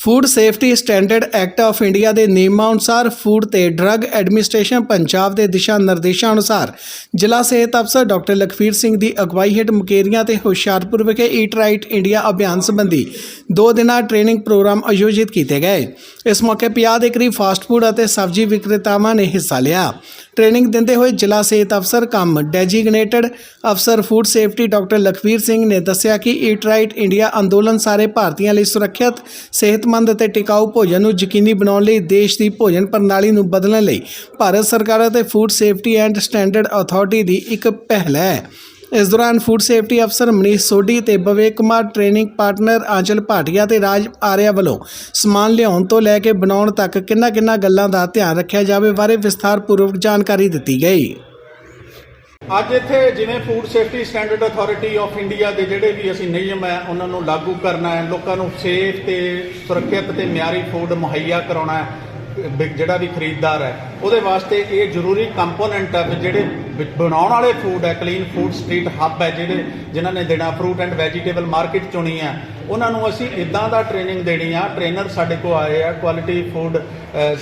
Food safety standard act of India ਦੇ ਨਿਯਮਾਂ ਅਨੁਸਾਰ ਫੂਡ ਤੇ ਡਰੱਗ ਐਡਮਿਨਿਸਟ੍ਰੇਸ਼ਨ ਪੰਜਾਬ ਦੇ ਦਿਸ਼ਾ ਨਿਰਦੇਸ਼ਾਂ ਅਨੁਸਾਰ ਜ਼ਿਲ੍ਹਾ ਸਿਹਤ ਅਫਸਰ ਡਾਕਟਰ ਲਖਵੀਰ ਸਿੰਘ ਦੀ ਅਗਵਾਈ ਹੇਠ ਮੁਕੇਰੀਆਂ ਤੇ ਹੁਸ਼ਿਆਰਪੁਰ ਵਿਖੇ ਈਟ ਰਾਈਟ ਇੰਡੀਆ ਅਭਿਆਨ ਸੰਬੰਧੀ ਦੋ ਦਿਨਾਂ ਟ੍ਰੇਨਿੰਗ ਪ੍ਰੋਗਰਾਮ ਆਯੋਜਿਤ ਕੀਤੇ ਗਏ। ਇਸ ਮੌਕੇ 50 ਦੇ ਕਰੀਬ ਫਾਸਟ ਫੂਡ ਅਤੇ ਸਬਜ਼ੀ ਵਿਕਰੇਤਾਵਾਂ ਨੇ ਹਿੱਸਾ ਲਿਆ। ਟ੍ਰੇਨਿੰਗ ਦਿੰਦੇ ਹੋਏ ਜ਼ਿਲ੍ਹਾ ਸਿਹਤ ਅਫਸਰ ਕੰਮ ਡੈਜੀਗਨੇਟਡ ਅਫਸਰ food safety doctor Lakhvir Singh ਨੇ ਦੱਸਿਆ ਕਿ ਈਟ ਰਾਈਟ ਇੰਡੀਆ ਅੰਦੋਲਨ ਸਾਰੇ ਭਾਰਤੀਆਂ ਲਈ ਸੁਰੱਖਿਅਤ, ਸਿਹਤਮੰਦ ਅਤੇ ਟਿਕਾਊ ਭੋਜਨ ਨੂੰ ਯਕੀਨੀ ਬਣਾਉਣ ਲਈ ਦੇਸ਼ ਦੀ ਭੋਜਨ ਪ੍ਰਣਾਲੀ ਨੂੰ ਬਦਲਣ ਲਈ ਭਾਰਤ ਸਰਕਾਰ ਅਤੇ food safety and standard authority ਦੀ ਇੱਕ ਪਹਿਲ ਹੈ। ਇਸ ਦੌਰਾਨ ਫੂਡ ਸੇਫਟੀ ਅਫਸਰ ਮਨੀਸ਼ ਸੋਢੀ ਤੇ ਬਵੇਕ ਕੁਮਾਰ ਟ੍ਰੇਨਿੰਗ ਪਾਰਟਨਰ ਆਂਚਲ ਭਾਟੀਆ ਤੇ ਰਾਜ ਆਰਿਆ ਵੱਲੋਂ ਸਮਾਨ ਲਿਆਉਣ ਤੋਂ ਲੈ ਕੇ ਬਣਾਉਣ ਤੱਕ ਕਿੰਨਾ ਕਿੰਨਾ ਗੱਲਾਂ ਦਾ ਧਿਆਨ ਰੱਖਿਆ ਜਾਵੇ ਬਾਰੇ ਵਿਸਥਾਰਪੂਰਵਕ ਜਾਣਕਾਰੀ ਦਿੱਤੀ ਗਈ। ਅੱਜ ਇੱਥੇ ਜਿਵੇਂ food safety standard authority of India ਦੇ ਜਿਹੜੇ ਵੀ ਅਸੀਂ ਨਿਯਮ ਹੈ, ਉਹਨਾਂ ਨੂੰ ਲਾਗੂ ਕਰਨਾ ਹੈ, ਲੋਕਾਂ ਨੂੰ ਸੇਫ ਤੇ ਸੁਰੱਖਿਅਤ ਤੇ ਮਿਆਰੀ ਫੂਡ ਮੁਹੱਈਆ ਕਰਾਉਣਾ ਹੈ। ਜਿਹੜਾ ਵੀ ਖਰੀਦਦਾਰ ਹੈ ਉਹਦੇ ਵਾਸਤੇ ਇਹ ਜ਼ਰੂਰੀ ਕੰਪੋਨੈਂਟ ਹੈ ਵੀ ਜਿਹੜੇ ਬਣਾਉਣ ਵਾਲੇ ਫੂਡ ਹੈ ਕਲੀਨ ਫੂਡ ਸਟਰੀਟ ਹੱਬ ਹੈ ਜਿਹੜੇ ਜਿਨ੍ਹਾਂ ਨੇ ਦੇਣਾ ਫਰੂਟ ਐਂਡ ਵੈਜੀਟੇਬਲ ਮਾਰਕੀਟ ਚੁਣੀ ਹੈ ਉਹਨਾਂ ਨੂੰ ਅਸੀਂ ਇਦਾਂ ਦਾ ਟ੍ਰੇਨਿੰਗ ਦੇਣੀ ਆ ਟ੍ਰੇਨਰ ਸਾਡੇ ਕੋਲ ਆਏ ਆ quality food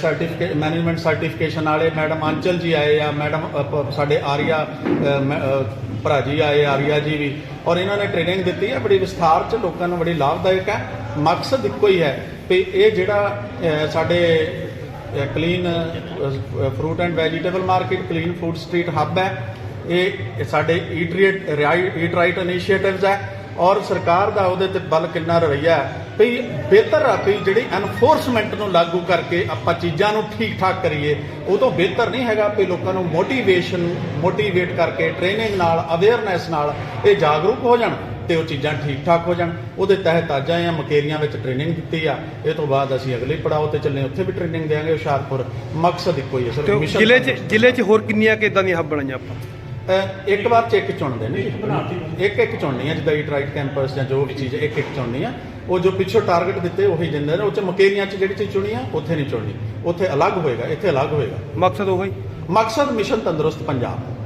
certificate management certification ਵਾਲੇ ਮੈਡਮ ਆਂਚਲ ਜੀ ਆਏ ਆ ਮੈਡਮ ਸਾਡੇ ਆਰੀਆ ਅ, ਭਰਾ ਜੀ ਆਏ ਆਰੀਆ ਜੀ ਵੀ ਔਰ ਇਹਨਾਂ ਨੇ ਟ੍ਰੇਨਿੰਗ ਦਿੱਤੀ ਹੈ ਬੜੀ ਵਿਸਥਾਰ ਚ ਲੋਕਾਂ ਨੂੰ ਬੜੀ ਲਾਭਦਾਇਕ ਹੈ। ਮਕਸਦ ਇੱਕੋ ਹੀ ਹੈ ਕਿ ਇਹ ਜਿਹੜਾ ਸਾਡੇ clean fruit and vegetable market clean food street hub ਹੈ। ਇਹ ਸਾਡੇ eat right eat right initiatives ਹੈ ਔਰ ਸਰਕਾਰ ਦਾ ਉਹਦੇ ਤੇ ਬਲ ਕਿੰਨਾ ਰਵੱਈਆ ਹੈ। ਵੀ ਬਿਹਤਰ ਆ ਵੀ ਜਿਹੜੀ ਐਨਫੋਰਸਮੈਂਟ ਨੂੰ ਲਾਗੂ ਕਰਕੇ ਆਪਾਂ ਚੀਜ਼ਾਂ ਨੂੰ ਠੀਕ ਠਾਕ ਕਰੀਏ, ਉਹ ਤੋਂ ਬਿਹਤਰ ਨਹੀਂ ਹੈਗਾ ਵੀ ਲੋਕਾਂ ਨੂੰ ਮੋਟੀਵੇਸ਼ਨ ਮੋਟੀਵੇਟ ਕਰਕੇ ਟ੍ਰੇਨਿੰਗ ਨਾਲ ਅਵੇਅਰਨੈਸ ਨਾਲ ਇਹ ਜਾਗਰੂਕ ਹੋ ਜਾਣ। ਤੇ ਉਹ ਚੀਜ਼ਾਂ ਠੀਕ ਠਾਕ ਹੋ ਜਾਣ। ਉਹਦੇ ਤਹਿਤ ਅੱਜ ਆਏ ਆ ਮਕੇਰੀਆਂ ਵਿੱਚ ਟ੍ਰੇਨਿੰਗ ਦਿੱਤੀ ਆ। ਇਹ ਤੋਂ ਬਾਅਦ ਅਸੀਂ ਅਗਲੇ ਪੜਾਅ ਤੇ ਚੱਲੇ ਉੱਥੇ ਵੀ ਟ੍ਰੇਨਿੰਗ ਦੇਵਾਂਗੇ ਹੁਸ਼ਿਆਰਪੁਰ। ਮਕਸਦ ਇੱਕੋ ਹੀ ਹੈ ਸਰ ਮਿਸ਼ਨ ਜ਼ਿਲ੍ਹੇ 'ਚ ਜ਼ਿਲ੍ਹੇ 'ਚ ਹੋਰ ਕਿੰਨੀਆਂ ਕਿ ਇਦਾਂ ਦੀਆਂ ਹੱਬ ਬਣਾਈਆਂ ਆਪਾਂ? ਇੱਕ ਵਾਰ ਚ ਇੱਕ ਚੁਣਦੇ ਨੇ। ਇੱਕ ਇੱਕ ਚੁਣਨੀ ਹੈ ਜਿੱਦਾਂ ਈਟ ਰਾਈਟ ਕੈਂਪਸ ਜਾਂ ਜੋ ਵੀ ਚੀਜ਼ ਇੱਕ ਇੱਕ ਚੁਣਨੀ ਆ। ਉਹ ਜੋ ਪਿੱਛੋਂ ਟਾਰਗੇਟ ਦਿੱਤੇ ਉਹੀ ਜਿੰਦੇ ਨੇ। ਉਹ ਚ ਮਕੇਰੀਆਂ ਚ ਜਿਹੜੀ ਚੀਜ਼ ਚੁਣੀ ਆ ਉੱਥੇ ਨਹੀਂ ਚੁਣਨੀ। ਉੱਥੇ ਅਲੱਗ ਹੋਏਗਾ ਇੱਥੇ ਅਲੱਗ ਹੋਏਗਾ। ਮਕਸਦ ਉਹ? ਹੀ ਮਕਸਦ ਮਿਸ਼ਨ ਤੰਦਰੁਸਤ ਪੰਜਾਬ।